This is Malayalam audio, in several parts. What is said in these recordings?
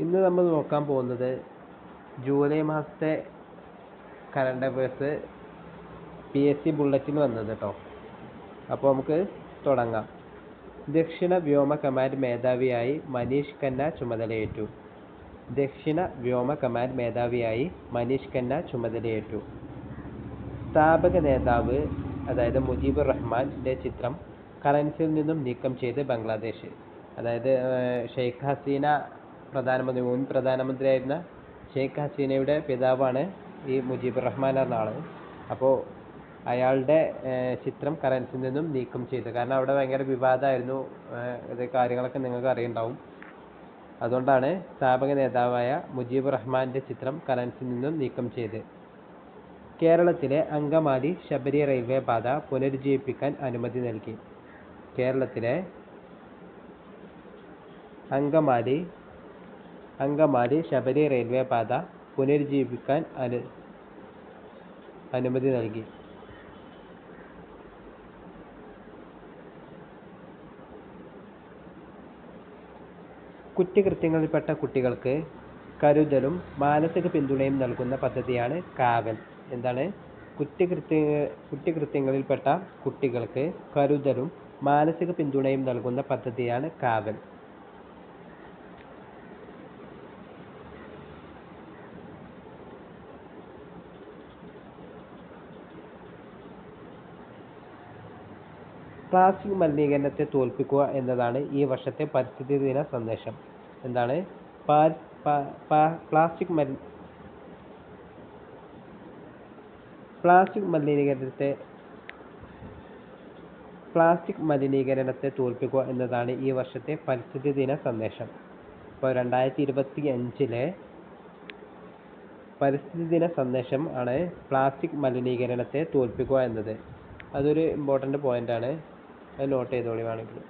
ഇന്ന് നമ്മൾ നോക്കാൻ പോകുന്നത് ജൂലൈ മാസത്തെ current affairs P S C ബുള്ളറ്റിൽ വന്നത് കേട്ടോ അപ്പോൾ നമുക്ക് തുടങ്ങാം. ദക്ഷിണ വ്യോമ കമാൻഡ് മേധാവിയായി മനീഷ് ഖന്ന ചുമതലയേറ്റു. ദക്ഷിണ വ്യോമ കമാൻഡ് മേധാവിയായി മനീഷ് ഖന്ന ചുമതലയേറ്റു. സ്ഥാപക നേതാവ് അതായത് മുജീബുർ റഹ്മാന്റെ ചിത്രം കറൻസിയിൽ നിന്നും നീക്കം ചെയ്ത് ബംഗ്ലാദേശ്. അതായത് ഷെയ്ഖ് ഹസീന പ്രധാനമന്ത്രി മുൻ പ്രധാനമന്ത്രിയായിരുന്ന ഷെയ്ഖ് ഹസീനയുടെ പിതാവാണ് ഈ മുജീബ് റഹ്മാൻ എന്ന ആൾ. അപ്പോൾ അയാളുടെ ചിത്രം കറൻസിൽ നിന്നും നീക്കം ചെയ്തു. കാരണം അവിടെ ഭയങ്കര വിവാദമായിരുന്നു ഇത് കാര്യങ്ങളൊക്കെ നിങ്ങൾക്ക് അറിയുണ്ടാവും. അതുകൊണ്ടാണ് സ്ഥാപക നേതാവായ മുജീബ് റഹ്മാന്റെ ചിത്രം കറൻസിൽ നിന്നും നീക്കം ചെയ്ത്. കേരളത്തിലെ അങ്കമാലി ശബരി റെയിൽവേ പാത പുനരുജ്ജീവിപ്പിക്കാൻ അനുമതി നൽകി. കേരളത്തിലെ അങ്കമാലി അങ്കമാലി ശബരി റെയിൽവേ പാത പുനരുജ്ജീവിപ്പിക്കാൻ അനു അനുമതി നൽകി. കുറ്റകൃത്യങ്ങളിൽപ്പെട്ട കുട്ടികൾക്ക് കരുതലും മാനസിക പിന്തുണയും നൽകുന്ന പദ്ധതിയാണ് കാവൽ. എന്താണ്? കുറ്റകൃത്യ കുറ്റകൃത്യങ്ങളിൽപ്പെട്ട കുട്ടികൾക്ക് കരുതലും മാനസിക പിന്തുണയും നൽകുന്ന പദ്ധതിയാണ് കാവൽ. പ്ലാസ്റ്റിക് മലിനീകരണത്തെ തോൽപ്പിക്കുക എന്നതാണ് ഈ വർഷത്തെ പരിസ്ഥിതി ദിന സന്ദേശം. എന്താണ്? പ്ലാസ്റ്റിക് മലി പ്ലാസ്റ്റിക് മലിനീകരണത്തെ പ്ലാസ്റ്റിക് മലിനീകരണത്തെ തോൽപ്പിക്കുക എന്നതാണ് ഈ വർഷത്തെ പരിസ്ഥിതി ദിന സന്ദേശം. ഇപ്പോൾ രണ്ടായിരത്തി ഇരുപത്തി അഞ്ചിലെ പരിസ്ഥിതി ദിന സന്ദേശം ആണ് പ്ലാസ്റ്റിക് മലിനീകരണത്തെ തോൽപ്പിക്കുക എന്നത്. അതൊരു ഇമ്പോർട്ടന്റ് പോയിന്റ് ആണ്. അത് നോട്ട് ചെയ്തോളി വേണമെങ്കിൽ.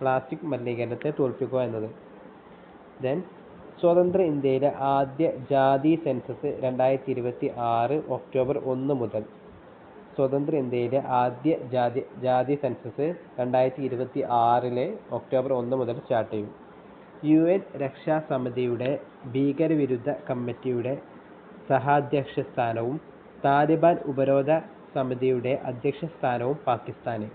പ്ലാസ്റ്റിക് മലിനീകരണത്തെ തോൽപ്പിക്കുക എന്നത്. ദെൻ സ്വതന്ത്ര ഇന്ത്യയിലെ ആദ്യ ജാതി സെൻസസ് രണ്ടായിരത്തി ഇരുപത്തി ആറ് ഒക്ടോബർ ഒന്ന് മുതൽ സ്വതന്ത്ര ഇന്ത്യയിലെ ആദ്യ ജാതി ജാതി സെൻസസ് രണ്ടായിരത്തി ഇരുപത്തി ആറിലെ ഒക്ടോബർ ഒന്ന് മുതൽ സ്റ്റാർട്ട് ചെയ്യും. യു എൻ രക്ഷാസമിതിയുടെ ഭീകരവിരുദ്ധ കമ്മിറ്റിയുടെ സഹാധ്യക്ഷ സ്ഥാനവും താലിബാൻ ഉപരോധ സമിതിയുടെ അധ്യക്ഷ സ്ഥാനവും പാകിസ്ഥാന്.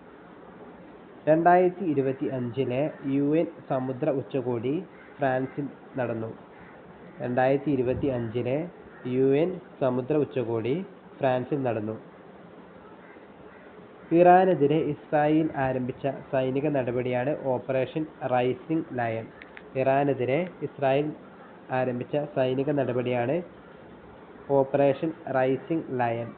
രണ്ടായിരത്തി ഇരുപത്തി അഞ്ചിലെ യു എൻ സമുദ്ര ഉച്ചകോടി ഫ്രാൻസിൽ നടന്നു. രണ്ടായിരത്തി ഇരുപത്തി അഞ്ചിലെ യു എൻ സമുദ്ര ഉച്ചകോടി ഫ്രാൻസിൽ നടന്നു. ഇറാനെതിരെ ഇസ്രായേൽ ആരംഭിച്ച സൈനിക നടപടിയാണ് ഓപ്പറേഷൻ റൈസിംഗ് ലയൺ. ഇറാനെതിരെ ഇസ്രായേൽ ആരംഭിച്ച സൈനിക നടപടിയാണ് operation rising lion.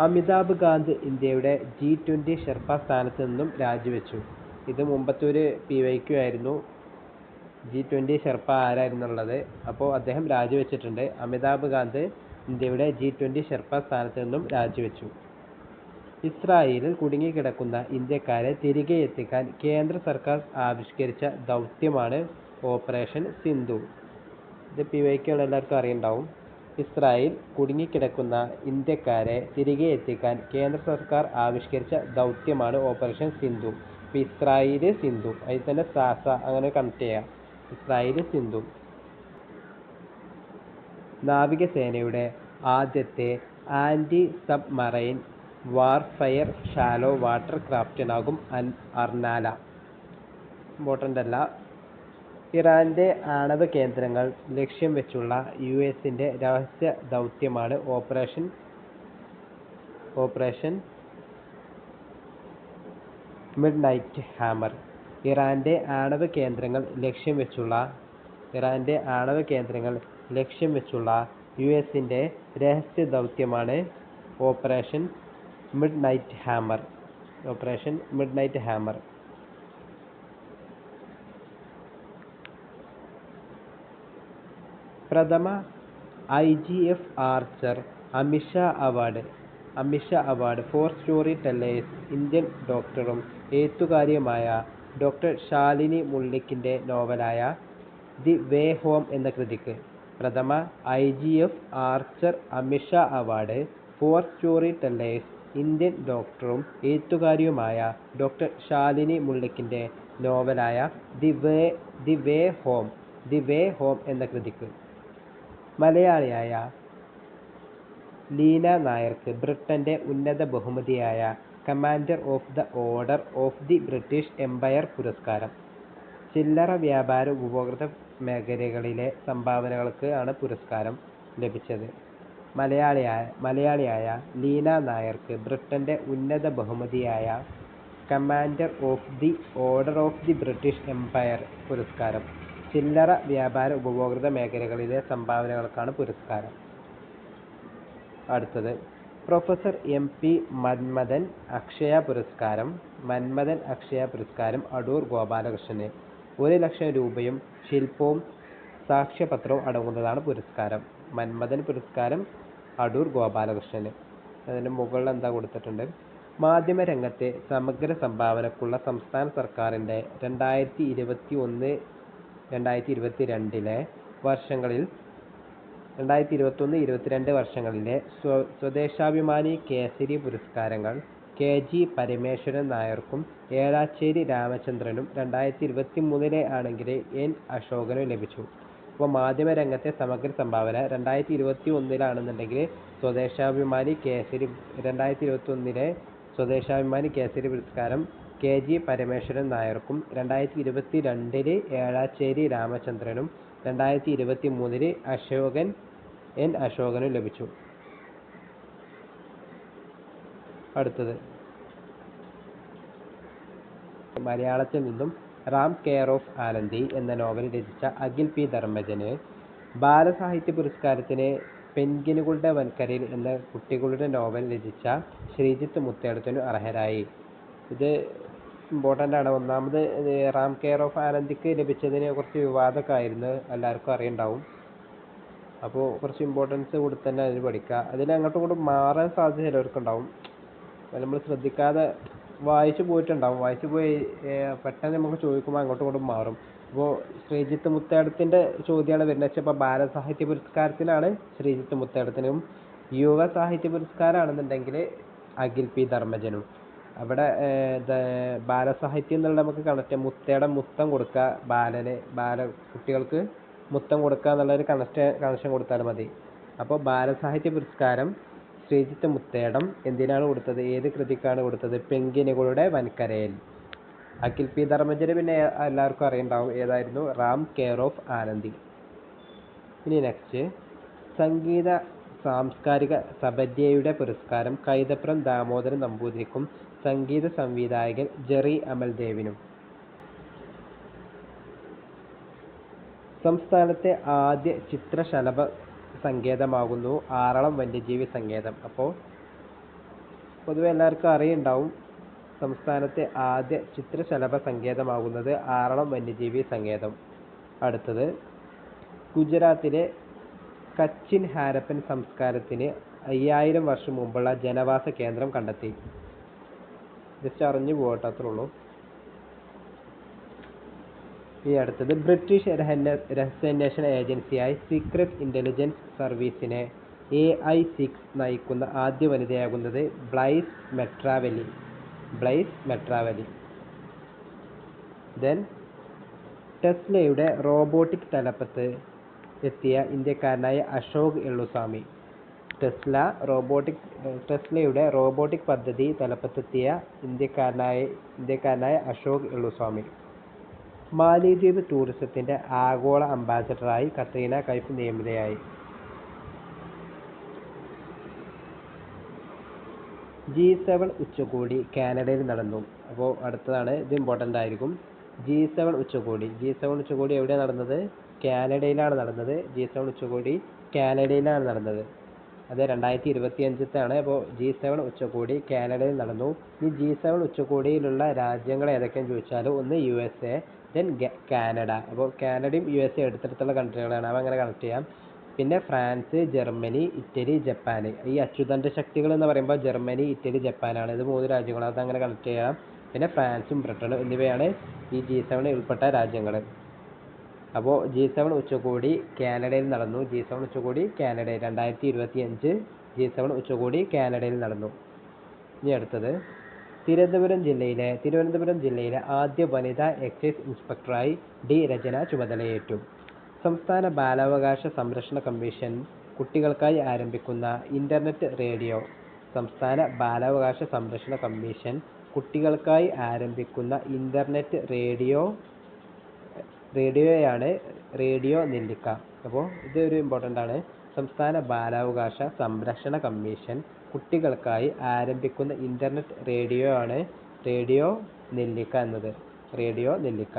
Amitabh Kant ഇന്ത്യയുടെ ജി ട്വന്റി ഷെർപ്പ സ്ഥാനത്ത് നിന്നും രാജിവെച്ചു. ഇത് മുമ്പത്തെ ഒരു പി വൈക്കു ആയിരുന്നു. ജി ട്വന്റി ഷെർപ്പ ആരായിരുന്നുള്ളത്? അപ്പോൾ അദ്ദേഹം രാജിവെച്ചിട്ടുണ്ട്. അമിതാഭ് കാന്ത് ഇന്ത്യയുടെ ജി ട്വന്റി ഷെർപ്പ സ്ഥാനത്ത് നിന്നും രാജിവെച്ചു. ഇസ്രായേലിൽ കുടുങ്ങിക്കിടക്കുന്ന ഇന്ത്യക്കാരെ തിരികെ എത്തിക്കാൻ കേന്ദ്ര സർക്കാർ ആവിഷ്കരിച്ച ദൗത്യമാണ് ഓപ്പറേഷൻ സിന്ധു. ഇത് പി വൈ എല്ലാവർക്കും അറിയുണ്ടാവും. ഇസ്രായേൽ കുടുങ്ങിക്കിടക്കുന്ന ഇന്ത്യക്കാരെ തിരികെ എത്തിക്കാൻ കേന്ദ്ര സർക്കാർ ആവിഷ്കരിച്ച ദൗത്യമാണ് ഓപ്പറേഷൻ സിന്ധു. ഇപ്പൊ ഇസ്രായേൽ സിന്ധു അതിൽ തന്നെ സാസ അങ്ങനെ കണക്ട് ചെയ്യാം. ഇസ്രായേൽ സിന്ധു. നാവികസേനയുടെ ആദ്യത്തെ anti submarine warfare shallow water ക്രാഫ്റ്റിനാകും അൻ അർനാല. ഇമ്പോർട്ടന്റ് അല്ല. ഇറാന്റെ ആണവ കേന്ദ്രങ്ങൾ ലക്ഷ്യം വെച്ചുള്ള യു എസിന്റെ രഹസ്യ ദൗത്യമാണ് operation operation midnight hammer. ഇറാന്റെ ആണവ കേന്ദ്രങ്ങൾ ലക്ഷ്യം വെച്ചുള്ള ഇറാന്റെ ആണവ കേന്ദ്രങ്ങൾ ലക്ഷ്യം വെച്ചുള്ള യു എസിന്റെ രഹസ്യ ദൗത്യമാണ് operation midnight hammer. Operation midnight hammer. പ്രഥമ I G F Archer Amisha award. Amisha award for storytellers Indian ഡോക്ടറും എഴുത്തുകാരിയുമായ ഡോക്ടർ ശാലിനി മുള്ളിക്കിന്റെ നോവലായ ദി വേ ഹോം എന്ന കൃതിക്ക് പ്രഥമ I G F archer Amisha award for storytellers Indian ഡോക്ടറും എഴുത്തുകാരിയുമായ ഡോക്ടർ ശാലിനി മുള്ളിക്കിന്റെ നോവലായ the way the way home the way home എന്ന കൃതിക്ക് മലയാളിയായ ലീന നായർക്ക് ബ്രിട്ടന്റെ ഉന്നത ബഹുമതിയായ commander of the order of the British Empire പുരസ്കാരം. ചില്ലറ വ്യാപാര ഉപഭോക്തൃ മേഖലകളിലെ സംഭാവനകൾക്ക് ആണ് പുരസ്കാരം ലഭിച്ചത്. മലയാളിയായ മലയാളിയായ ലീന നായർക്ക് ബ്രിട്ടന്റെ ഉന്നത ബഹുമതിയായ commander of the order of the British empire പുരസ്കാരം. ചില്ലറ വ്യാപാര ഉപഭോക്തൃ മേഖലകളിലെ സംഭാവനകൾക്കാണ് പുരസ്കാരം. അടുത്തത് professor M P Manmathan Akshaya പുരസ്കാരം. മന്മഥൻ അക്ഷയ പുരസ്കാരം അടൂർ ഗോപാലകൃഷ്ണന്. ഒരു ലക്ഷം രൂപയും ശില്പവും സാക്ഷ്യപത്രവും അടങ്ങുന്നതാണ് പുരസ്കാരം. മന്മഥൻ പുരസ്കാരം അടൂർ ഗോപാലകൃഷ്ണന്. അതിന് മുകളിൽ എന്താ കൊടുത്തിട്ടുണ്ട്? മാധ്യമരംഗത്തെ സമഗ്ര സംഭാവനക്കുള്ള സംസ്ഥാന സർക്കാരിന്റെ രണ്ടായിരത്തി ഇരുപത്തി ഒന്ന് രണ്ടായിരത്തി ഇരുപത്തി രണ്ടിലെ വർഷങ്ങളിൽ രണ്ടായിരത്തി ഇരുപത്തൊന്ന് ഇരുപത്തിരണ്ട് വർഷങ്ങളിലെ സ്വ സ്വദേശാഭിമാനി കേസരി പുരസ്കാരങ്ങൾ കെ ജി പരമേശ്വരൻ നായർക്കും ഏഴാച്ചേരി രാമചന്ദ്രനും രണ്ടായിരത്തി ഇരുപത്തി മൂന്നിലെ ആണെങ്കിൽ എൻ അശോകനും ലഭിച്ചു. അപ്പോൾ മാധ്യമരംഗത്തെ സമഗ്ര സംഭാവന രണ്ടായിരത്തി ഇരുപത്തി ഒന്നിലാണെന്നുണ്ടെങ്കിൽ സ്വദേശാഭിമാനി കേസരി രണ്ടായിരത്തി ഇരുപത്തി ഒന്നിലെ സ്വദേശാഭിമാനി കേസരി പുരസ്കാരം കെ ജി പരമേശ്വരൻ നായർക്കും രണ്ടായിരത്തി ഇരുപത്തി രണ്ടിൽ ഏഴാച്ചേരി രാമചന്ദ്രനും രണ്ടായിരത്തി ഇരുപത്തി മൂന്നിൽ അശോകൻ എൻ അശോകനും ലഭിച്ചു. അടുത്തത്. മലയാളത്തിൽ നിന്നും റാം കെയർ ഓഫ് ആനന്ദി എന്ന നോവൽ രചിച്ച അഖിൽ പി ധർമ്മജന് ബാലസാഹിത്യ പുരസ്കാരത്തിന് പെൻഗിനുകളുടെ വൻകരയിൽ എന്ന കുട്ടികളുടെ നോവൽ രചിച്ച ശ്രീജിത്ത് മുത്തേടത്തിനു അർഹരായി. ഇത് ഇമ്പോർട്ടന്റ് ആണ്. ഒന്നാമത് റാം കെയർ ഓഫ് ആനന്ദിക്ക് ലഭിച്ചതിന് കുറച്ച് വിവാദമൊക്കെ ആയിരുന്നു. എല്ലാവർക്കും അറിയുണ്ടാവും. അപ്പോൾ കുറച്ച് ഇമ്പോർട്ടൻസ് കൊടുത്ത് തന്നെ അതിന് പഠിക്കുക അതിൽ അങ്ങോട്ടും ഇങ്ങോട്ടും മാറാൻ സാധ്യത ചിലവർക്കുണ്ടാവും നമ്മൾ ശ്രദ്ധിക്കാതെ വായിച്ചു പോയിട്ടുണ്ടാവും. വായിച്ചു പോയി പെട്ടെന്ന് നമുക്ക് ചോദിക്കുമ്പോൾ അങ്ങോട്ടും ഇങ്ങോട്ടും മാറും. അപ്പോൾ ശ്രീജിത്ത് മുത്തേടത്തിന്റെ ചോദ്യമാണ് വരുന്നത്. വെച്ചാൽ ഇപ്പോൾ ബാലസാഹിത്യ പുരസ്കാരത്തിനാണ് ശ്രീജിത്ത് മുത്തേടത്തിനും യുവ സാഹിത്യ പുരസ്കാരമാണെന്നുണ്ടെങ്കിൽ അഖിൽ പി ധർമ്മജനും. അവിടെ ബാലസാഹിത്യം എന്നുള്ള നമുക്ക് കണക്ട് മുത്തേടം മുത്തം കൊടുക്കുക ബാലന് ബാല കുട്ടികൾക്ക് മുത്തം കൊടുക്കുക എന്നുള്ളൊരു കണക്ട് കണക്ഷൻ കൊടുത്താൽ മതി. അപ്പോൾ ബാലസാഹിത്യ പുരസ്കാരം ശ്രീജിത്ത് മുത്തേടം എന്തിനാണ് കൊടുത്തത്? ഏത് കൃതിക്കാണ് കൊടുത്തത്? പെങ്കിനുകളുടെ വൻകരയിൽ. അഖിൽ പി ധർമ്മജന് പിന്നെ എല്ലാവർക്കും അറിയുണ്ടാവും. ഏതായിരുന്നു? Ram care of Anandi. ഇനി നെക്സ്റ്റ് സംഗീത സാംസ്കാരിക സബദ്യയുടെ പുരസ്കാരം കൈതപ്രം ദാമോദരൻ നമ്പൂതിരിക്കും. സംഗീത സംവിധായകൻ ജെറി അമൽദേവിനും. സംസ്ഥാനത്തെ ആദ്യ ചിത്രശലഭ സങ്കേതമാകുന്നു ആറളം വന്യജീവി സങ്കേതം. അപ്പോൾ പൊതുവെ എല്ലാവർക്കും അറിയുണ്ടാവും സംസ്ഥാനത്തെ ആദ്യ ചിത്രശലഭ സങ്കേതമാകുന്നത് ആറളം വന്യജീവി സങ്കേതം. അടുത്തത് ഗുജറാത്തിലെ കച്ചിൻ ഹാരപ്പൻ സംസ്കാരത്തിന് അയ്യായിരം വർഷം മുമ്പുള്ള ജനവാസ കേന്ദ്രം കണ്ടെത്തി. ജസ്റ്റ് അറിഞ്ഞു പോകട്ടെ അത്രേ ഉള്ളൂ. ഈ അടുത്തത് ബ്രിട്ടീഷ് രഹസ്യാന്വേഷണ ഏജൻസിയായ സീക്രട്ട് ഇന്റലിജൻസ് സർവീസിനെ എ ഐ സിക്സ് നയിക്കുന്ന ആദ്യ വനിതയാകുന്നത് Blaise Metreweli Blaise Metreweli then ടെസ്ലയുടെ robotic തലപ്പത്ത് എത്തിയ ഇന്ത്യക്കാരനായ അശോക് എള്ളുസ്വാമി. ടെസ്ല റോബോട്ടിക് ടെസ്ലയുടെ റോബോട്ടിക് പദ്ധതി തലപ്പത്തെത്തിയ ഇന്ത്യക്കാരനായ ഇന്ത്യക്കാരനായ അശോക് എള്ളുസ്വാമി. മാലിദ്വീപ് ടൂറിസത്തിന്റെ ആഗോള അംബാസഡറായി കത്രീന കൈഫ് നിയമിതയായി ജി സെവൻ ഉച്ചകോടി കാനഡയിൽ നടന്നു. അപ്പോൾ അടുത്തതാണ് ഇത് ഇമ്പോർട്ടന്റ് ആയിരിക്കും. ജി സെവൻ ഉച്ചകോടി. ജി സെവൻ ഉച്ചകോടി എവിടെയാണ് നടന്നത്? കാനഡയിലാണ് നടന്നത്. ജി സെവൻ ഉച്ചകോടി കാനഡയിലാണ് നടന്നത്. അത് രണ്ടായിരത്തി ഇരുപത്തി അഞ്ചത്തെയാണ് അപ്പോൾ ജി സെവൻ ഉച്ചകോടി കാനഡയിൽ നടന്നു. ഈ ജി സെവൻ ഉച്ചകോടിയിലുള്ള രാജ്യങ്ങൾ ഏതൊക്കെയാണെന്ന് ചോദിച്ചാൽ ഒന്ന് U S A then Canada. അപ്പോൾ കാനഡയും യു എസ് എ അടുത്തടുത്തുള്ള കൺട്രികളാണ്. അവ അങ്ങനെ കണക്ട് ചെയ്യാം. പിന്നെ ഫ്രാൻസ് ജർമ്മനി ഇറ്റലി ജപ്പാൻ. ഈ അച്യുതന്റെ ശക്തികൾ എന്ന് പറയുമ്പോൾ ജർമ്മനി ഇറ്റലി ജപ്പാനാണ്. ഇത് മൂന്ന് രാജ്യങ്ങളാണ്. അത് അങ്ങനെ കണക്ട് ചെയ്യാം. പിന്നെ ഫ്രാൻസും ബ്രിട്ടനും എന്നിവയാണ് ഈ ജി സെവനിൽ ഉൾപ്പെട്ട രാജ്യങ്ങൾ. അപ്പോൾ ജി സെവൻ ഉച്ചകോടി കാനഡയിൽ നടന്നു. ജി സെവൻ ഉച്ചകോടി കാനഡയിൽ. രണ്ടായിരത്തി ഇരുപത്തി അഞ്ച് ജി സെവൻ ഉച്ചകോടി കാനഡയിൽ നടന്നു. ഇനി അടുത്തത്. തിരുവനന്തപുരം ജില്ലയിലെ തിരുവനന്തപുരം ജില്ലയിലെ ആദ്യ വനിതാ എക്സൈസ് ഇൻസ്പെക്ടറായി ഡി രചന ചുമതലയേറ്റു. സംസ്ഥാന ബാലാവകാശ സംരക്ഷണ കമ്മീഷൻ കുട്ടികൾക്കായി ആരംഭിക്കുന്ന ഇന്റർനെറ്റ് റേഡിയോ. സംസ്ഥാന ബാലാവകാശ സംരക്ഷണ കമ്മീഷൻ കുട്ടികൾക്കായി ആരംഭിക്കുന്ന ഇന്റർനെറ്റ് റേഡിയോ. റേഡിയോയാണ് റേഡിയോ നെല്ലിക്ക അപ്പോൾ ഇത് ഒരു ഇമ്പോർട്ടന്റ് ആണ്. സംസ്ഥാന ബാലാവകാശ സംരക്ഷണ കമ്മീഷൻ കുട്ടികൾക്കായി ആരംഭിക്കുന്ന ഇന്റർനെറ്റ് റേഡിയോ ആണ് റേഡിയോ നെല്ലിക്ക എന്നത്. റേഡിയോ നെല്ലിക്ക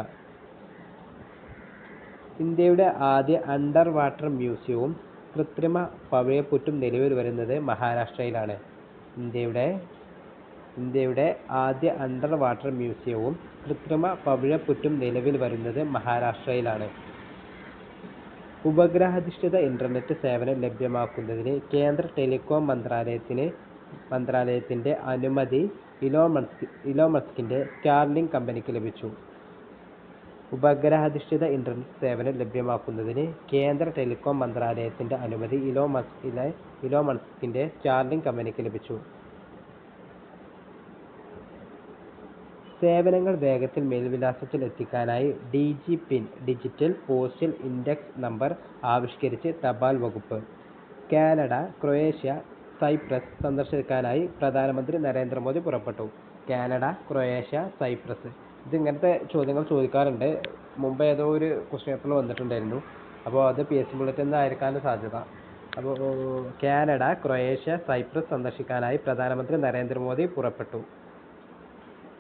ഇന്ത്യയുടെ ആദ്യ അണ്ടർ വാട്ടർ മ്യൂസിയവും കൃത്രിമ പവിഴപ്പുറ്റും നിലവിൽ വരുന്നത് മഹാരാഷ്ട്രയിലാണ്. ഇന്ത്യയുടെ ഇന്ത്യയുടെ ആദ്യ അണ്ടർ വാട്ടർ മ്യൂസിയവും കൃത്രിമ പവിഴപ്പുറ്റും നിലവിൽ വരുന്നത് മഹാരാഷ്ട്രയിലാണ്. ഉപഗ്രഹാധിഷ്ഠിത ഇന്റർനെറ്റ് സേവനം ലഭ്യമാക്കുന്നതിന് കേന്ദ്ര ടെലികോം മന്ത്രാലയത്തിന് മന്ത്രാലയത്തിന്റെ അനുമതി ഇലോൺ മസ്ക് ഇലോൺ മസ്കിന്റെ സ്റ്റാർലിങ്ക് കമ്പനിക്ക് ലഭിച്ചു. ഉപഗ്രഹാധിഷ്ഠിത ഇന്റർനെറ്റ് സേവനം ലഭ്യമാക്കുന്നതിന് കേന്ദ്ര ടെലികോം മന്ത്രാലയത്തിന്റെ അനുമതി ഇലോൺ മസ്കിലെ ഇലോൺ മസ്കിന്റെ സ്റ്റാർലിങ്ക് കമ്പനിക്ക് ലഭിച്ചു. സേവനങ്ങൾ വേഗത്തിൽ മേൽവിലാസത്തിൽ എത്തിക്കാനായി D G PIN digital postal index number ആവിഷ്കരിച്ച് തപാൽ വകുപ്പ്. കാനഡ ക്രൊയേഷ്യ സൈപ്രസ് സന്ദർശിക്കാനായി പ്രധാനമന്ത്രി നരേന്ദ്രമോദി പുറപ്പെട്ടു. Canada Croatia Cyprus. ഇത് ഇങ്ങനത്തെ ചോദ്യങ്ങൾ ചോദിക്കാറുണ്ട്. മുമ്പ് ഏതോ ഒരു ക്വസ്റ്റ്യൻ പേപ്പറിൽ വന്നിട്ടുണ്ടായിരുന്നു. അപ്പോൾ അത് പി എസ് സി ബുള്ളറ്റിൽ നിന്നായിരിക്കാനും സാധ്യത. അപ്പോൾ കാനഡ ക്രൊയേഷ്യ സൈപ്രസ് സന്ദർശിക്കാനായി പ്രധാനമന്ത്രി നരേന്ദ്രമോദി പുറപ്പെട്ടു.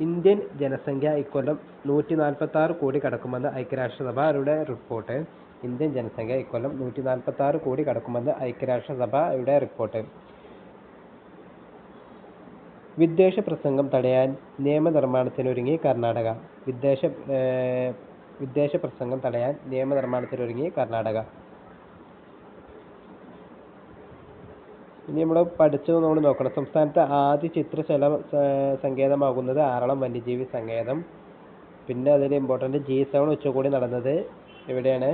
ഇന്ത്യൻ ജനസംഖ്യ ഇക്കൊല്ലം നൂറ്റി നാൽപ്പത്തി ആറ് കോടി കടക്കുമെന്ന് ഐക്യരാഷ്ട്രസഭയുടെ റിപ്പോർട്ട് ഇന്ത്യൻ ജനസംഖ്യ ഇക്കൊല്ലം നൂറ്റി നാൽപ്പത്തി ആറ് കോടി കടക്കുമെന്ന് ഐക്യരാഷ്ട്രസഭയുടെ റിപ്പോർട്ട് വിദ്വേഷ പ്രസംഗം തടയാൻ നിയമനിർമ്മാണത്തിനൊരുങ്ങി കർണാടക. വിദേശ വിദ്വേഷ പ്രസംഗം തടയാൻ നിയമനിർമ്മാണത്തിനൊരുങ്ങി കർണാടക. ഇനി നമ്മൾ പഠിച്ചത് നമ്മൾ നോക്കണം. സംസ്ഥാനത്തെ ആദ്യ ചിത്രശല സങ്കേതമാകുന്നത് ആറളം വന്യജീവി സങ്കേതം. പിന്നെ അതിൽ ഇമ്പോർട്ടന്റ് ജി സെവൻ ഉച്ചകോടി നടന്നത് എവിടെയാണ്?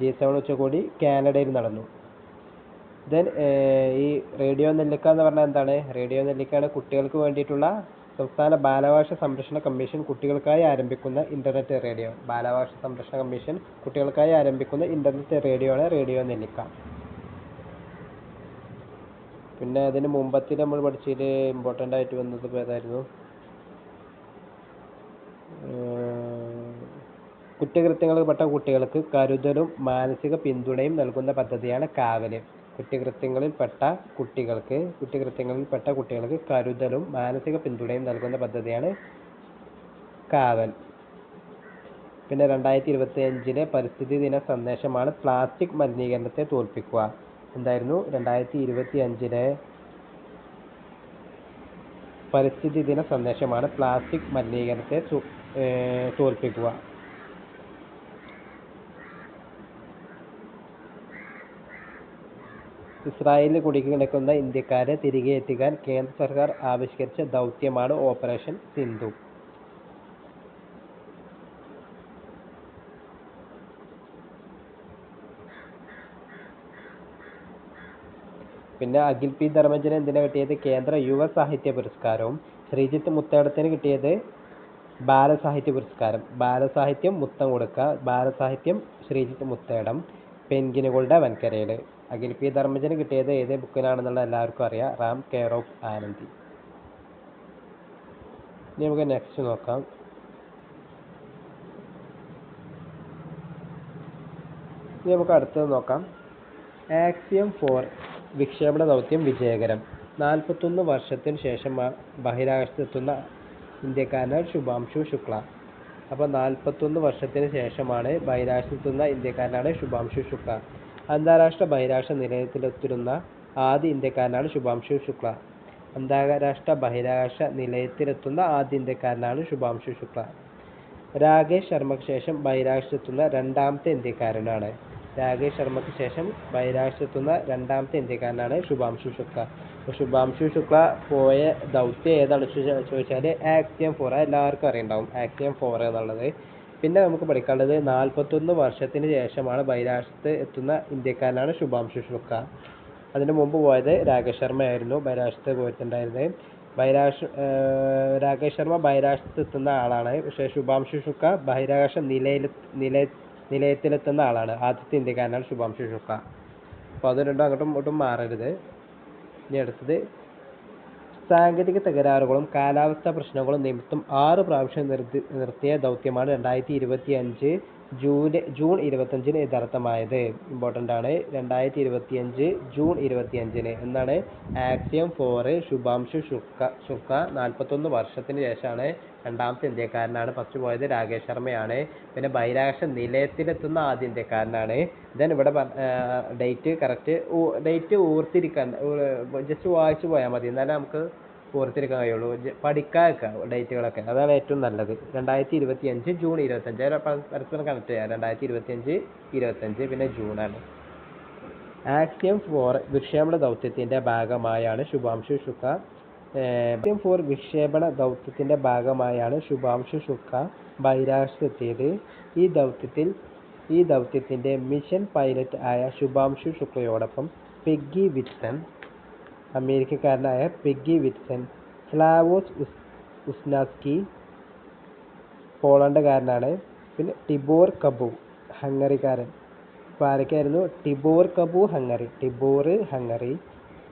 ജി സെവൻ ഉച്ചകോടി കാനഡയിൽ നടന്നു. ദെൻ ഈ റേഡിയോ നെല്ലിക്ക എന്ന് പറഞ്ഞാൽ എന്താണ്? റേഡിയോ നെല്ലിക്കയാണ് കുട്ടികൾക്ക് വേണ്ടിയിട്ടുള്ള സംസ്ഥാന ബാലാവകാശ സംരക്ഷണ കമ്മീഷൻ കുട്ടികൾക്കായി ആരംഭിക്കുന്ന ഇന്റർനെറ്റ് റേഡിയോ ബാലാവകാശ സംരക്ഷണ കമ്മീഷൻ കുട്ടികൾക്കായി ആരംഭിക്കുന്ന ഇന്റർനെറ്റ് റേഡിയോ ആണ് റേഡിയോ നെല്ലിക്ക. പിന്നെ അതിന് മുമ്പത്തിൽ നമ്മൾ പഠിച്ചതിൽ ഇമ്പോർട്ടന്റ് ആയിട്ട് വന്നത് ഏതായിരുന്നു? കുറ്റകൃത്യങ്ങൾ പെട്ട കുട്ടികൾക്ക് കരുതലും മാനസിക പിന്തുണയും നൽകുന്ന പദ്ധതിയാണ് കാവൽ. കുറ്റകൃത്യങ്ങളിൽ പെട്ട കുട്ടികൾക്ക് കുറ്റകൃത്യങ്ങളിൽ പെട്ട കുട്ടികൾക്ക് കരുതലും മാനസിക പിന്തുണയും നൽകുന്ന പദ്ധതിയാണ് കാവൽ. പിന്നെ രണ്ടായിരത്തി ഇരുപത്തി അഞ്ചിലെ പരിസ്ഥിതി ദിന സന്ദേശമാണ് പ്ലാസ്റ്റിക് മലിനീകരണത്തെ തോൽപ്പിക്കുക. എന്തായിരുന്നു? രണ്ടായിരത്തി ഇരുപത്തി അഞ്ചിലെ പരിസ്ഥിതി ദിന സന്ദേശമാണ്. പ്ലാസ്റ്റിക് മലിനീകരണത്തെ തോൽപ്പിക്കുക. ഇസ്രായേലിൽ കുടുങ്ങിക്കിടക്കുന്ന ഇന്ത്യക്കാരെ തിരികെ എത്തിക്കാൻ കേന്ദ്ര സർക്കാർ ആവിഷ്കരിച്ച ദൗത്യമാണ് ഓപ്പറേഷൻ സിന്ധു. പിന്നെ അഖിൽ പി ധർമ്മജന് എന്തിനാ കിട്ടിയത്? കേന്ദ്ര യുവ സാഹിത്യ പുരസ്കാരവും. ശ്രീജിത്ത് മുത്തേടത്തിന് കിട്ടിയത് ബാലസാഹിത്യ പുരസ്കാരം. ബാലസാഹിത്യം മുത്തം കൊടുക്ക ബാലസാഹിത്യം ശ്രീജിത്ത് മുത്തേടം പെൻഗിനുകളുടെ വൻകരയിൽ. അഖിൽ പി ധർമ്മജന് കിട്ടിയത് ഏത് ബുക്കിലാണെന്നുള്ള എല്ലാവർക്കും അറിയാം. Ram care of Anandi. ഇനി നമുക്ക് നെക്സ്റ്റ് നോക്കാം. ഇനി നമുക്ക് അടുത്തത് നോക്കാം. Axiom four. വിക്ഷേപണ ദൗത്യം വിജയകരം. നാൽപ്പത്തൊന്ന് വർഷത്തിന് ശേഷം ബഹിരാകാശത്തെത്തുന്ന ഇന്ത്യക്കാരനാണ് ശുഭാംശു ശുക്ല. അപ്പോൾ നാൽപ്പത്തൊന്ന് വർഷത്തിന് ശേഷമാണ് ബഹിരാകാശത്തെത്തുന്ന ഇന്ത്യക്കാരനാണ് ശുഭാംശു ശുക്ല. അന്താരാഷ്ട്ര ബഹിരാകാശ നിലയത്തിലെത്തുന്ന ആദ്യ ഇന്ത്യക്കാരനാണ് ശുഭാംശു ശുക്ല. അന്താരാഷ്ട്ര ബഹിരാകാശ നിലയത്തിലെത്തുന്ന ആദ്യ ഇന്ത്യക്കാരനാണ് ശുഭാംശു ശുക്ല. രാകേഷ് ശർമ്മക്ക് ശേഷം ബഹിരാകാശത്തെത്തുന്ന രണ്ടാമത്തെ ഇന്ത്യക്കാരനാണ്. രാകേഷ് ശർമ്മയ്ക്ക് ശേഷം ബഹിരാകാശത്തെത്തുന്ന രണ്ടാമത്തെ ഇന്ത്യക്കാരനാണ് ശുഭാംശു ശുക്ല. അപ്പോൾ ശുഭാംശു ശുക്ല പോയ ദൗത്യം ഏതാണ്? ചോദിച്ചാൽ ആക്സിയം ഫോർ എല്ലാവർക്കും അറിയണ്ടാവും. ആക്സിയം ഫോർ എന്നുള്ളത്. പിന്നെ നമുക്ക് പഠിക്കാനുള്ളത് നാൽപ്പത്തൊന്ന് വർഷത്തിന് ശേഷമാണ് ബഹിരാകാശത്ത് എത്തുന്ന ഇന്ത്യക്കാരനാണ് ശുഭാംശു ശുക്ല. അതിന് മുമ്പ് പോയത് രാകേഷ് ശർമ്മ ആയിരുന്നു ബഹിരാകാശത്ത് പോയിട്ടുണ്ടായിരുന്നത്. ബഹിരാകാശ രാകേഷ് ശർമ്മ ബഹിരാകാശത്ത് എത്തുന്ന ആളാണ്. പക്ഷേ ശുഭാംശു ശുക്ല ബഹിരാകാശ നിലയിൽ നില നിലയത്തിലെത്തുന്ന ആളാണ്. ആദ്യത്തെ ഇന്ത്യക്കാരനാണ് ശുഭാംശു ശുക്ല. അപ്പോൾ അത് രണ്ടും അങ്ങോട്ടും ഇങ്ങോട്ടും മാറരുത്. ഇനി അടുത്തത് സാങ്കേതിക തകരാറുകളും കാലാവസ്ഥാ പ്രശ്നങ്ങളും നിമിത്തം ആറ് പ്രാവശ്യം നിർത്തി നിർത്തിയ ദൗത്യമാണ് രണ്ടായിരത്തി ഇരുപത്തി അഞ്ച് ജൂലൈ ജൂൺ ഇരുപത്തഞ്ചിന് യഥാർത്ഥമായത്. ഇമ്പോർട്ടന്റ് ആണ്. രണ്ടായിരത്തി ഇരുപത്തി അഞ്ച് ജൂൺ ഇരുപത്തി അഞ്ചിന് എന്നാണ് ആക്സിയം ഫോറ് ശുഭാംശു ശുക്ക ശുക്ക നാൽപ്പത്തൊന്ന് വർഷത്തിന് ശേഷമാണ് രണ്ടാമത്തെ ഇന്ത്യക്കാരനാണ് ഫസ്റ്റ് പോയത് രാകേഷ് ശർമ്മയാണ്. പിന്നെ ബഹിരാകാശ നിലയത്തിലെത്തുന്ന ആദ്യ ഇന്ത്യക്കാരനാണ്. ദെൻ ഇവിടെ ഡേറ്റ് കറക്റ്റ് ഡേറ്റ് ഓർത്തിരിക്കാൻ ജസ്റ്റ് വായിച്ചു പോയാൽ മതി. എന്നാലേ നമുക്ക് ഓർത്തിരിക്കാൻ കഴിയുള്ളൂ വെക്കുക ഡേറ്റുകളൊക്കെ. അതാണ് ഏറ്റവും നല്ലത്. രണ്ടായിരത്തി ഇരുപത്തി അഞ്ച് ജൂൺ ഇരുപത്തഞ്ച് പരസ്പരം കണക്ട് ചെയ്യാം. രണ്ടായിരത്തി ഇരുപത്തി അഞ്ച് ഇരുപത്തഞ്ച് പിന്നെ ജൂണാണ്. ആക്സിയം ഫോർ വിക്ഷേപണ ദൗത്യത്തിന്റെ ഭാഗമായാണ് ശുഭാംശു ശുക്ക ആക്സിയം ഫോർ വിക്ഷേപണ ദൗത്യത്തിന്റെ ഭാഗമായാണ് ശുഭാംശു ശുക്ക ബഹിരാകാശത്തെത്തിയത്. ഈ ദൗത്യത്തിൽ ഈ ദൗത്യത്തിന്റെ മിഷൻ പൈലറ്റ് ആയ ശുഭാംശു ശുക്ലയോടൊപ്പം പെഗ്ഗി വിറ്റ്സൺ അമേരിക്കക്കാരനായ പെഗ്ഗി വിറ്റ്സൺ സ്ലാവോസ് ഉസ് ഉസ്നാസ്കി പോളണ്ടുകാരനാണ്. പിന്നെ ടിബോർ കബു ഹംഗറിക്കാരൻ. അപ്പോൾ ആരൊക്കെയായിരുന്നു? Tibor Kapu Hungary. Tibor Hungary.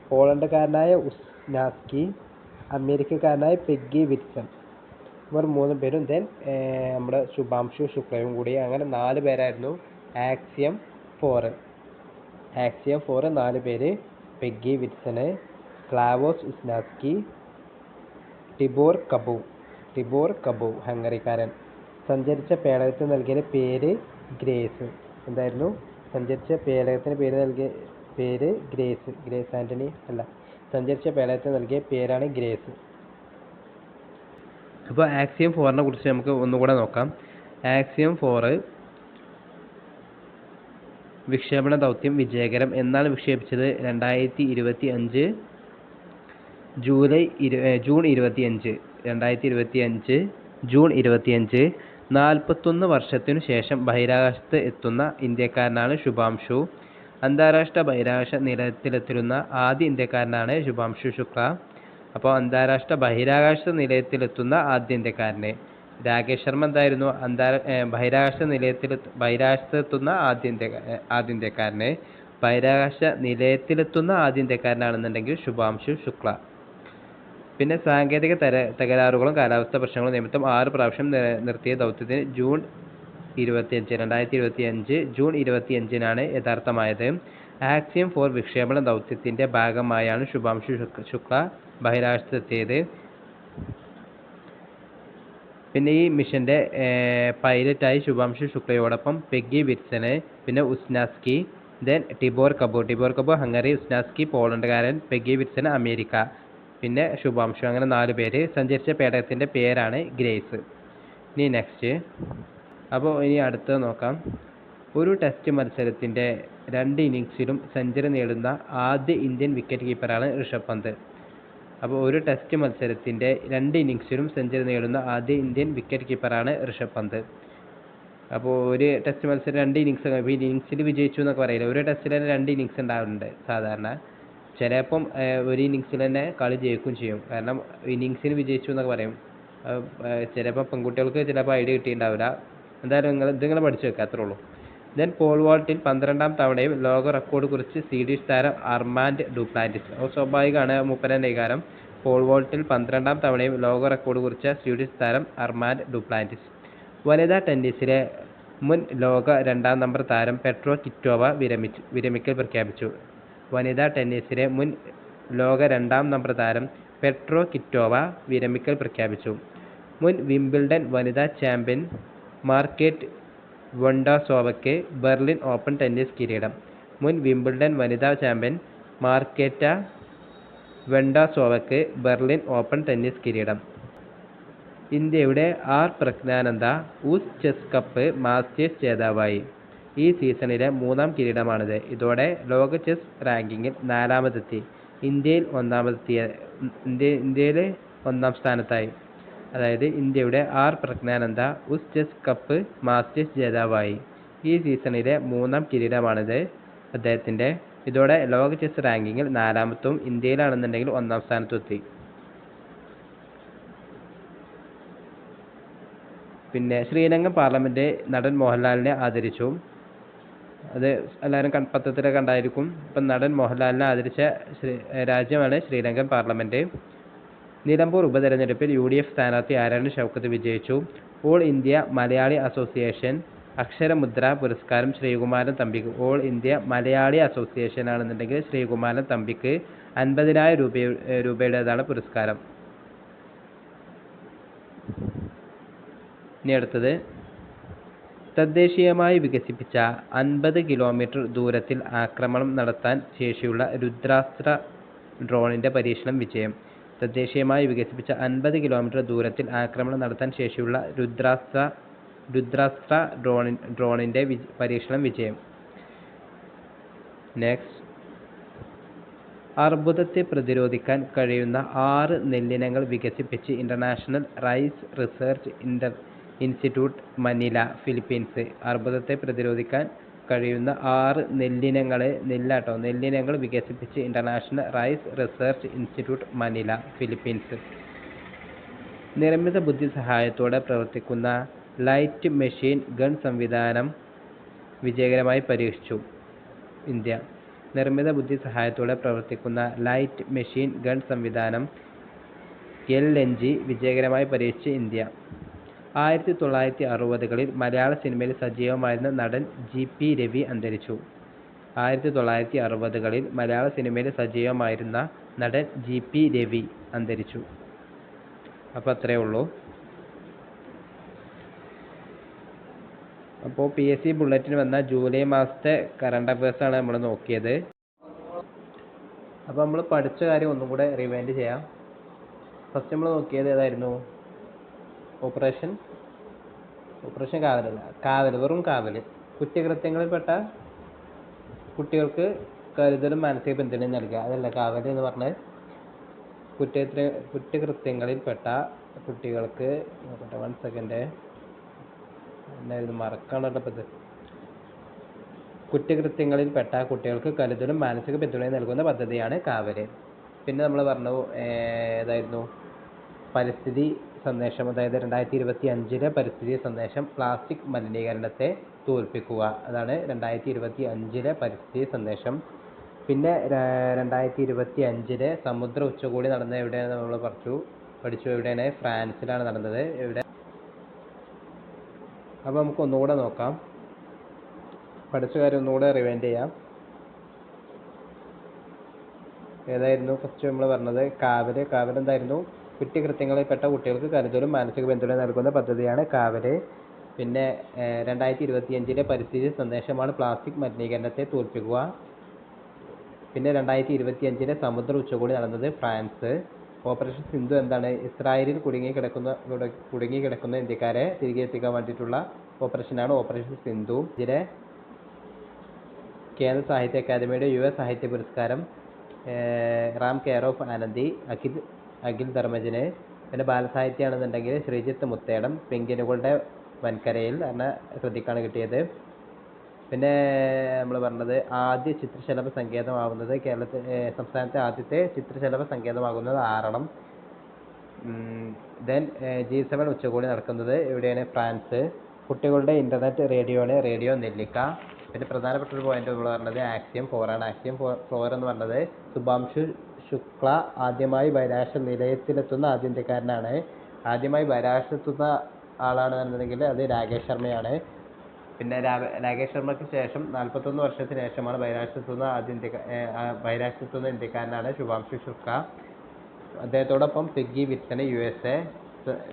പോളണ്ടുകാരനായ Uznanski അമേരിക്കക്കാരനായ പെഗ്ഗി വിറ്റ്സൺ. ഇവർ മൂന്ന് പേരും ദെൻ നമ്മുടെ ശുഭാംശു ശുക്ലയും കൂടി. അങ്ങനെ നാല് പേരായിരുന്നു. ആക്സിയം ഫോർ ആക്സിയം ഫോർ നാല് പേര് Peggy Whitson. Slawosz Uznanski Tibor Kapu Tibor Kapu ഹംഗറിക്കാരൻ. സഞ്ചരിച്ച പേടകത്തിന് നൽകിയ പേര് ഗ്രേസ്. എന്തായിരുന്നു? സഞ്ചരിച്ച പേടകത്തിന് പേര് നൽകിയ പേര് ഗ്രേസ്. ഗ്രേസ് ആന്റണി അല്ല. സഞ്ചരിച്ച പേടകത്തിന് നൽകിയ പേരാണ് ഗ്രേസ്. അപ്പോൾ ആക്സിയം ഫോറിനെ കുറിച്ച് നമുക്ക് ഒന്നുകൂടെ നോക്കാം. ആക്സിയം ഫോറ് വിക്ഷേപണ ദൗത്യം വിജയകരം എന്നാണ് വിക്ഷേപിച്ചത് രണ്ടായിരത്തി ഇരുപത്തി അഞ്ച് ജൂലൈ ജൂൺ ഇരുപത്തിയഞ്ച് രണ്ടായിരത്തി ഇരുപത്തിയഞ്ച് ജൂൺ ഇരുപത്തിയഞ്ച് നാൽപ്പത്തൊന്ന് വർഷത്തിനു ശേഷം ബഹിരാകാശത്ത് എത്തുന്ന ഇന്ത്യക്കാരനാണ് ശുഭാംശു. അന്താരാഷ്ട്ര ബഹിരാകാശ നിലയത്തിലെത്തുന്ന ആദ്യ ഇന്ത്യക്കാരനാണ് ശുഭാംശു ശുക്ല. അപ്പോൾ അന്താരാഷ്ട്ര ബഹിരാകാശ നിലയത്തിലെത്തുന്ന ആദ്യ ഇന്ത്യക്കാരനെ. രാകേഷ് ശർമ്മ എന്തായിരുന്നു? അന്താരാ ബഹിരാകാശ നിലയത്തിൽ ബഹിരാകാശത്തെത്തുന്ന ആദ്യ ഇന്ത്യ ആദ്യ ഇന്ത്യക്കാരനെ. ബഹിരാകാശ നിലയത്തിലെത്തുന്ന ആദ്യ ഇന്ത്യക്കാരനാണെന്നുണ്ടെങ്കിൽ ശുഭാംശു ശുക്ല. പിന്നെ സാങ്കേതിക തര തകരാറുകളും കാലാവസ്ഥ പ്രശ്നങ്ങളും നിമിത്തം ആറ് പ്രാവശ്യം നിർത്തിയ ദൗത്യത്തിന് ജൂൺ ഇരുപത്തിയഞ്ച് രണ്ടായിരത്തി ഇരുപത്തിയഞ്ച് ജൂൺ ഇരുപത്തിയഞ്ചിനാണ് യഥാർത്ഥമായത്. ആക്സിയം ഫോർ വിക്ഷേപണ ദൗത്യത്തിന്റെ ഭാഗമായാണ് ശുഭാംശു ശുക്ല- ബഹിരാകാശത്തെത്തിയത്. പിന്നെ ഈ മിഷന്റെ പൈലറ്റായി ശുഭാംശു ശുക്ലയോടൊപ്പം പെഗ്ഗി വിറ്റ്സന് പിന്നെ Uznanski then Tibor Kapu Tibor Kapu Hungary Uznanski പോളണ്ടുകാരൻ Peggy Whitson America. പിന്നെ ശുഭാംശു. അങ്ങനെ നാല് പേര്. സഞ്ചരിച്ച പേടകത്തിന്റെ പേരാണ് ഗ്രേസ്. ഇനി നെക്സ്റ്റ് അപ്പോൾ ഇനി അടുത്തത് നോക്കാം. ഒരു ടെസ്റ്റ് മത്സരത്തിന്റെ രണ്ട് ഇന്നിങ്സിലും സെഞ്ചുറി നേടുന്ന ആദ്യ ഇന്ത്യൻ വിക്കറ്റ് കീപ്പറാണ് ഋഷഭ് പന്ത്. അപ്പോൾ ഒരു ടെസ്റ്റ് മത്സരത്തിന്റെ രണ്ട് ഇന്നിങ്സിലും സെഞ്ചുറി നേടുന്ന ആദ്യ ഇന്ത്യൻ വിക്കറ്റ് കീപ്പറാണ് ഋഷഭ് പന്ത്. അപ്പോൾ ഒരു ടെസ്റ്റ് മത്സരം രണ്ട് ഇന്നിങ്സ് ഇന്നിങ്സിൽ വിജയിച്ചു എന്നൊക്കെ പറയില്ല? ഒരു ടെസ്റ്റിൽ തന്നെ രണ്ട് ഇന്നിങ്സ് ഉണ്ടാവുന്നുണ്ട് സാധാരണ. ചിലപ്പം ഒരു ഇന്നിങ്സിൽ തന്നെ കളി ജയിക്കുകയും ചെയ്യും. കാരണം ഇന്നിങ്സിൽ വിജയിച്ചു എന്നൊക്കെ പറയും. ചിലപ്പോൾ പെൺകുട്ടികൾക്ക് ചിലപ്പോൾ ഐഡിയ കിട്ടിയിട്ടുണ്ടാവില്ല. എന്തായാലും നിങ്ങൾ ഇത് നിങ്ങൾ പഠിച്ചു വെക്കുക അത്രേ ഉള്ളൂ. ദെൻ പോൾ വോൾട്ടിൽ പന്ത്രണ്ടാം തവണയും ലോക റെക്കോർഡ് കുറിച്ച് സ്വീഡിഷ് താരം അർമാൻഡ് ഡുപ്ലാന്റിസ് അത് സ്വാഭാവികമാണ് മൂപ്പരന്റെ വികാരം. പോൾ വോൾട്ടിൽ പന്ത്രണ്ടാം തവണയും ലോക റെക്കോർഡ് കുറിച്ച സ്വീഡിഷ് താരം അർമാൻഡ് ഡുപ്ലാന്റിസ് വനിതാ ടെന്നീസിലെ മുൻ ലോക രണ്ടാം നമ്പർ താരം പെട്രോ കിറ്റോവ വിരമിച്ചു വിരമിക്കൽ പ്രഖ്യാപിച്ചു. വനിതാ ടെന്നീസിലെ മുൻ ലോക രണ്ടാം നമ്പർ താരം പെട്രോ കിറ്റോവ വിരമിക്കൽ പ്രഖ്യാപിച്ചു. മുൻ വിംബിൾഡൺ വനിതാ ചാമ്പ്യൻ മാർക്കറ്റ് വൊണ്ടാസോവയ്ക്ക് ബെർലിൻ ഓപ്പൺ ടെന്നീസ് കിരീടം. മുൻ വിംബിൾഡൺ വനിതാ ചാമ്പ്യൻ മാർക്കേറ്റ വെണ്ടാസോവയ്ക്ക് ബെർലിൻ ഓപ്പൺ ടെന്നീസ് കിരീടം. ഇന്ത്യയുടെ R Praggnanandhaa UzChess cup masters ജേതാവായി. ഈ സീസണിലെ മൂന്നാം കിരീടമാണിത്. ഇതോടെ ലോക ചെസ് റാങ്കിങ്ങിൽ നാലാമതെത്തി. ഇന്ത്യയിൽ ഒന്നാമതെത്തിയ ഇന്ത്യ ഇന്ത്യയിൽ ഒന്നാം സ്ഥാനത്തായി. അതായത് ഇന്ത്യയുടെ ആർ പ്രജ്ഞാനന്ദ ഉസ് ചെസ് കപ്പ് മാസ്റ്റേഴ്സ് ജേതാവായി. ഈ സീസണിലെ മൂന്നാം കിരീടമാണിത് അദ്ദേഹത്തിന്റെ ഇതോടെ ലോക ചെസ് റാങ്കിങ്ങിൽ നാലാമത്തും ഇന്ത്യയിലാണെന്നുണ്ടെങ്കിൽ ഒന്നാം സ്ഥാനത്തും പിന്നെ ശ്രീലങ്കൻ പാർലമെന്റ് നടൻ മോഹൻലാലിനെ ആദരിച്ചു. അത് എല്ലാവരും ക പത്രത്തിലൊക്കെ കണ്ടായിരിക്കും. ഇപ്പം നടൻ മോഹൻലാലിനെ ആദരിച്ച ശ്രീ രാജ്യമാണ് ശ്രീലങ്കൻ പാർലമെന്റ് നിലമ്പൂർ ഉപതെരഞ്ഞെടുപ്പിൽ യു ഡി എഫ് സ്ഥാനാർത്ഥി ആരാണ് ഷൗക്കത്ത് വിജയിച്ചു? All India Malayali association Aksharamudra പുരസ്കാരം ശ്രീകുമാരൻ തമ്പിക്ക്. ഓൾ ഇന്ത്യ മലയാളി അസോസിയേഷൻ ആണെന്നുണ്ടെങ്കിൽ ശ്രീകുമാരൻ തമ്പിക്ക് അൻപതിനായിരം രൂപ രൂപയുടേതാണ് പുരസ്കാരം. ഇനി അടുത്തത്. തദ്ദേശീയമായി വികസിപ്പിച്ച അൻപത് കിലോമീറ്റർ ദൂരത്തിൽ ആക്രമണം നടത്താൻ ശേഷിയുള്ള രുദ്രാസ്ത്ര ഡ്രോണിന്റെ പരീക്ഷണം വിജയം. തദ്ദേശീയമായി വികസിപ്പിച്ച അൻപത് കിലോമീറ്റർ ദൂരത്തിൽ ആക്രമണം നടത്താൻ ശേഷിയുള്ള രുദ്രാസ്ത്ര രുദ്രാസ്ത്ര ഡ്രോണി ഡ്രോണിന്റെ വി- പരീക്ഷണം വിജയം. നെക്സ്റ്റ് അർബുദത്തെ പ്രതിരോധിക്കാൻ കഴിയുന്ന ആറ് നെല്ലിനങ്ങൾ വികസിപ്പിച്ച് international rice research inter institute Manila Philippines. അർബുദത്തെ പ്രതിരോധിക്കാൻ കഴിയുന്ന ആറ് നെല്ലിനങ്ങളെ നെല്ലാട്ടോ നെല്ലിനങ്ങൾ വികസിപ്പിച്ച് international rice research institute Manila Philippines. നിർമ്മിത ബുദ്ധി സഹായത്തോടെ പ്രവർത്തിക്കുന്ന ലൈറ്റ് മെഷീൻ ഗൺ സംവിധാനം വിജയകരമായി പരീക്ഷിച്ചു ഇന്ത്യ. നിർമ്മിത ബുദ്ധി സഹായത്തോടെ പ്രവർത്തിക്കുന്ന ലൈറ്റ് മെഷീൻ ഗൺ സംവിധാനം എൽ എൻ ജി വിജയകരമായി പരീക്ഷിച്ച് ഇന്ത്യ. ആയിരത്തി തൊള്ളായിരത്തി അറുപതുകളിൽ മലയാള സിനിമയിൽ സജീവമായിരുന്ന നടൻ ജി പി രവി അന്തരിച്ചു. ആയിരത്തി തൊള്ളായിരത്തി അറുപതുകളിൽ മലയാള സിനിമയിൽ സജീവമായിരുന്ന നടൻ ജി പി രവി അന്തരിച്ചു. അപ്പോൾ അത്രയേ ഉള്ളൂ. അപ്പോൾ പി എസ് സി ബുള്ളറ്റിന് വന്ന ജൂലൈ മാസത്തെ കറണ്ട് അഫയേഴ്സ് ആണ് നമ്മൾ നോക്കിയത്. അപ്പോൾ നമ്മൾ പഠിച്ച കാര്യം ഒന്നും കൂടെ റിവൈൻഡ് ചെയ്യാം. ഫസ്റ്റ് നമ്മൾ നോക്കിയത് ഏതായിരുന്നു? ഓപ്പറേഷൻ ഓപ്പറേഷൻ കാതലല്ല കാതൽ വെറും കാതൽ. കുറ്റകൃത്യങ്ങളിൽപ്പെട്ട കുട്ടികൾക്ക് കരുതലും മാനസിക പിന്തുണയും നൽകുക. അതല്ല കാവൽ എന്ന് പറഞ്ഞാൽ കുറ്റകൃത്യ കുറ്റകൃത്യങ്ങളിൽപ്പെട്ട കുട്ടികൾക്ക് നോക്കട്ടെ വൺ സെക്കൻഡ് എന്തായിരുന്നു ഇപ്പം ഇത്. കുറ്റകൃത്യങ്ങളിൽപ്പെട്ട കുട്ടികൾക്ക് കരുതലും മാനസിക പിന്തുണയും നൽകുന്ന പദ്ധതിയാണ് കാവൽ. പിന്നെ നമ്മൾ പറഞ്ഞു ഏതായിരുന്നു? പരിസ്ഥിതി സന്ദേശം അതായത് രണ്ടായിരത്തി ഇരുപത്തി അഞ്ചിലെ പരിസ്ഥിതി സന്ദേശം പ്ലാസ്റ്റിക് മലിനീകരണത്തെ തോൽപ്പിക്കുക. അതാണ് രണ്ടായിരത്തി ഇരുപത്തി അഞ്ചിലെ പരിസ്ഥിതി സന്ദേശം. പിന്നെ രണ്ടായിരത്തി ഇരുപത്തി അഞ്ചിലെ സമുദ്ര ഉച്ചകോടി നടന്നത് എവിടെയാണ് നമ്മൾ പറഞ്ഞു പഠിച്ചു എവിടെയാണ്? ഫ്രാൻസിലാണ് നടന്നത്. എവിടെ? അപ്പോൾ നമുക്ക് ഒന്നുകൂടെ നോക്കാം. പഠിച്ച കാര്യം ഒന്നുകൂടെ റിവൈൻഡ് ചെയ്യാം. ഏതായിരുന്നു? ഫസ്റ്റ് നമ്മൾ പറഞ്ഞത് കാവൽ. കാവൽ എന്തായിരുന്നു കുറ്റകൃത്യങ്ങളിൽപ്പെട്ട കുട്ടികൾക്ക് കരുതലും മാനസിക പിന്തുണ നൽകുന്ന പദ്ധതിയാണ് കാവൽ. പിന്നെ രണ്ടായിരത്തി ഇരുപത്തി അഞ്ചിലെ പരിസ്ഥിതി സന്ദേശമാണ് പ്ലാസ്റ്റിക് മലിനീകരണത്തെ തോൽപ്പിക്കുക. പിന്നെ രണ്ടായിരത്തി ഇരുപത്തി അഞ്ചിലെ സമുദ്ര ഉച്ചകോടി നടന്നത് ഫ്രാൻസ്. ഓപ്പറേഷൻ സിന്ധു എന്താണ്? ഇസ്രായേലിൽ കുടുങ്ങി കിടക്കുന്ന കുട- കുടുങ്ങി കിടക്കുന്ന ഇന്ത്യക്കാരെ തിരികെ എത്തിക്കാൻ വേണ്ടിയിട്ടുള്ള ഓപ്പറേഷനാണ് ഓപ്പറേഷൻ സിന്ധു. ഇതിലെ കേന്ദ്ര സാഹിത്യ അക്കാദമിയുടെ യുവ സാഹിത്യ പുരസ്കാരം റാം കെയർ ഓഫ് ആനന്ദി അഖിൽ അഖിൽ ധർമ്മജന് പിന്നെ ബാലസാഹിത്യമാണെന്നുണ്ടെങ്കിൽ ശ്രീജിത്ത് മുത്തേടം പെങ്കിനുകളുടെ വൻകരയിൽ എന്ന കൃതിക്കാണ് കിട്ടിയത്. പിന്നെ നമ്മൾ പറഞ്ഞത് ആദ്യ ചിത്രശലഭ സങ്കേതമാകുന്നത് കേരളത്തിൽ സംസ്ഥാനത്തെ ആദ്യത്തെ ചിത്രശലഭ സങ്കേതമാകുന്നത് ആറളം. ദെൻ ജി സെവൻ ഉച്ചകോടി നടക്കുന്നത് എവിടെയാണ് ഫ്രാൻസ്. കുട്ടികളുടെ ഇന്റർനെറ്റ് റേഡിയോയാണ് റേഡിയോ നെല്ലിക്ക. പിന്നെ പ്രധാനപ്പെട്ട ഒരു പോയിന്റ് നമ്മൾ പറഞ്ഞത് ആക്സിയം ഫോർ ആണ്. ആക്സിയം ഫോർ ഫോർ എന്ന് പറഞ്ഞത് സുഭാംശു ശുക്ല ആദ്യമായി ബഹിരാകാശ നിലയത്തിലെത്തുന്ന ആദ്യ ആദ്യമായി ബഹിരാകാശത്തെത്തുന്ന ആളാണ് എന്നുണ്ടെങ്കിൽ അത് രാകേഷ് ശർമ്മയാണ്. പിന്നെ രാകേഷ് ശർമ്മയ്ക്ക് ശേഷം നാൽപ്പത്തൊന്ന് വർഷത്തിന് ശേഷമാണ് ബഹിരാകാശത്തെത്തുന്ന ആദ്യ ബഹിരാകാശത്തെത്തുന്ന ഇന്ത്യക്കാരനാണ് ശുഭാംശു ശുക്ല. അദ്ദേഹത്തോടൊപ്പം Peggy Whitson U S A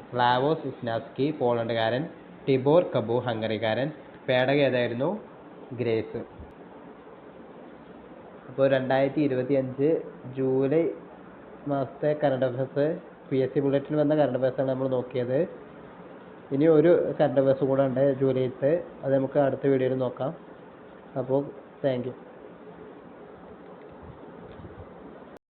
Slawosz Uznanski പോളണ്ടുകാരൻ Tibor Kapu ഹംഗറിക്കാരൻ പേടക ഏതായിരുന്നു? ഗ്രേസ്. അപ്പോൾ രണ്ടായിരത്തി ഇരുപത്തി അഞ്ച് ജൂലൈ മാസത്തെ current affairs P S C ബുള്ളറ്റിന് വന്ന കറണ്ട് അഫയേഴ്സാണ് നമ്മൾ നോക്കിയത്. ഇനി ഒരു കറണ്ട് അഫയേഴ്സ് കൂടെ ഉണ്ട് ജൂലൈത്തെ. അത് നമുക്ക് അടുത്ത വീഡിയോയിൽ നോക്കാം. അപ്പോൾ താങ്ക് യു